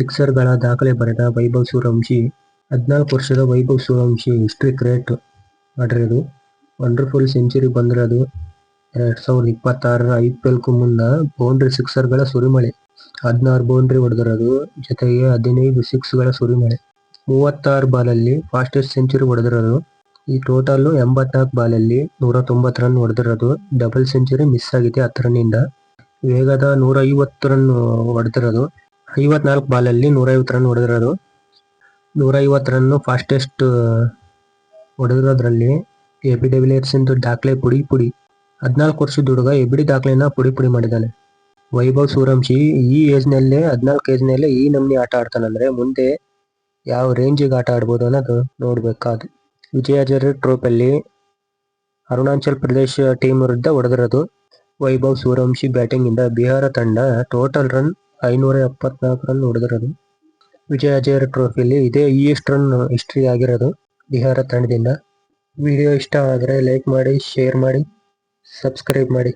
ಸಿಕ್ಸರ್ಗಳ ದಾಖಲೆ ಬರೆದ ವೈಭವ್ ಸೂರ್ಯವಂಶಿ, ಹದಿನಾಲ್ಕು ವರ್ಷದ ವೈಭವ್ ಸೂರ್ಯವಂಶಿ ಹಿಸ್ಟ್ರಿ ಕ್ರಿಯೇಟ್ ಮಾಡಿರೋದು. ವಂಡರ್ಫುಲ್ ಸೆಂಚುರಿ ಬಂದಿರೋದು. ಎರಡ್ ಸಾವಿರದ ಇಪ್ಪತ್ತಾರರ ಐ ಪಿ ಎಲ್ಗೂ ಮುನ್ನ ಬೌಂಡ್ರಿ ಸಿಕ್ಸರ್ಗಳ ಸುರಿಮಳೆ. ಹದಿನಾರು ಬೌಂಡ್ರಿ ಹೊಡೆದಿರೋದು. ಜೊತೆಗೆ ಹದಿನೈದು ಸಿಕ್ಸ್ಗಳ ಸುರಿಮಳೆ. ಮೂವತ್ತಾರು ಬಾಲಲ್ಲಿ ಫಾಸ್ಟೆಸ್ಟ್ ಸೆಂಚುರಿ ಹೊಡೆದಿರೋದು. ಈ ಟೋಟಲ್ ಎಂಬತ್ನಾಲ್ಕು ಬಾಲಲ್ಲಿ ನೂರ ತೊಂಬತ್ತು ರನ್ ಹೊಡೆದಿರೋದು. ಡಬಲ್ ಸೆಂಚುರಿ ಮಿಸ್ ಆಗಿದೆ ಹತ್ತು ರನ್ನಿಂದ ವೇಗದ ನೂರ ಐವತ್ತು ರನ್ ಹೊಡೆದಿರೋದು. ಐವತ್ನಾಲ್ಕು ಬಾಲಲ್ಲಿ ನೂರ ಐವತ್ತು ರನ್ ಹೊಡೆದಿರೋದು. ನೂರ ಐವತ್ತು ರನ್ ಫಾಸ್ಟೆಸ್ಟ್ ಹೊಡೆದಿರೋದ್ರಲ್ಲಿ ಎ ಬಿ ಡೆವಿಲಿಯರ್ಸ್ ಇಂದು ದಾಖಲೆ ಪುಡಿ ಪುಡಿ. ಹದಿನಾಲ್ಕು ವರ್ಷದ ಹುಡುಗ ಎಬಿಡಿ ದಾಖಲೆನ ಪುಡಿ ಪುಡಿ ಮಾಡಿದ್ದಾನೆ. ವೈಭವ್ ಸೂರ್ಯವಂಶಿ ಈ ಏಜ್ ನಲ್ಲೇ, ಹದಿನಾಲ್ಕು ಏಜ್ ನಲ್ಲೇ ಈ ನಮ್ನಿ ಆಟ ಆಡ್ತಾನಂದ್ರೆ ಮುಂದೆ ಯಾವ ರೇಂಜಿಗೆ ಆಟ ಆಡ್ಬೋದು ಅನ್ನೋದು ನೋಡ್ಬೇಕಾದು. ವಿಜಯಾಜರ ಟ್ರೋಫಿಯಲ್ಲಿ ಅರುಣಾಚಲ್ ಪ್ರದೇಶ ಟೀಮ್ ವಿರುದ್ಧ ಹೊಡೆದಿರೋದು ವೈಭವ್ ಬ್ಯಾಟಿಂಗ್ ಇಂದ ಬಿಹಾರ ತಂಡ. ಟೋಟಲ್ ರನ್ ಐನೂರ ಎಪ್ಪತ್ನಾಲ್ಕರಲ್ಲಿ ಹೊಡೆದಿರೋದು. ವಿಜಯ ಅಜಯರ ಟ್ರೋಫಿಯಲ್ಲಿ ಇದೇ ಈಸ್ಟ್ ರನ್ ಹಿಸ್ಟ್ರಿ ಆಗಿರೋದು ಬಿಹಾರ ತಂಡದಿಂದ. ವಿಡಿಯೋ ಇಷ್ಟ ಆದರೆ ಲೈಕ್ ಮಾಡಿ ಶೇರ್ ಮಾಡಿ ಸಬ್ಸ್ಕ್ರೈಬ್ ಮಾಡಿ.